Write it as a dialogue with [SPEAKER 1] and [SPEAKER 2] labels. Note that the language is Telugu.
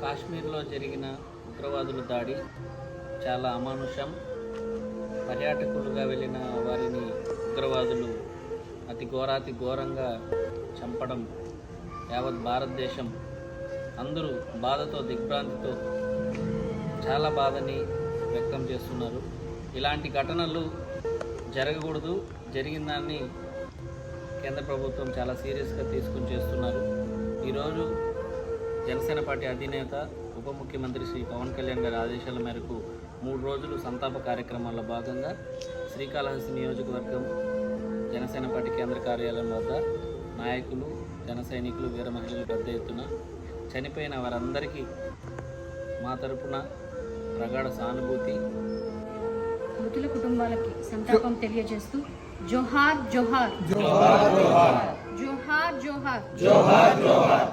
[SPEAKER 1] కాశ్మీర్లో జరిగిన ఉగ్రవాదుల దాడి చాలా అమానుషం. పర్యాటకులుగా వెళ్ళిన వారిని ఉగ్రవాదులు అతి ఘోరాతి ఘోరంగా చంపడం యావత్ భారతదేశం అందరూ బాధతో దిగ్భ్రాంతితో చాలా బాధని వ్యక్తం చేస్తున్నారు. ఇలాంటి ఘటనలు జరగకూడదు. జరిగిన దాన్ని కేంద్ర ప్రభుత్వం చాలా సీరియస్గా తీసుకుని చేస్తున్నారు. ఈరోజు జనసేన పార్టీ అధినేత ఉప ముఖ్యమంత్రి శ్రీ పవన్ కళ్యాణ్ గారి ఆదేశాల మేరకు మూడు రోజులు సంతాప కార్యక్రమాల్లో భాగంగా శ్రీకాళహస్తి నియోజకవర్గం జనసేన పార్టీ కేంద్ర కార్యాలయం వద్ద నాయకులు జన సైనికులు వీర మహిళలు పెద్ద ఎత్తున చనిపోయిన వారందరికీ మా తరపున ప్రగాఢ సానుభూతి.
[SPEAKER 2] మృతుల కుటుంబాలకి సంతాపం తెలియజేస్తూ జోహార్ జోహార్. జోహార్ జోహార్.
[SPEAKER 3] జోహార్ జోహార్.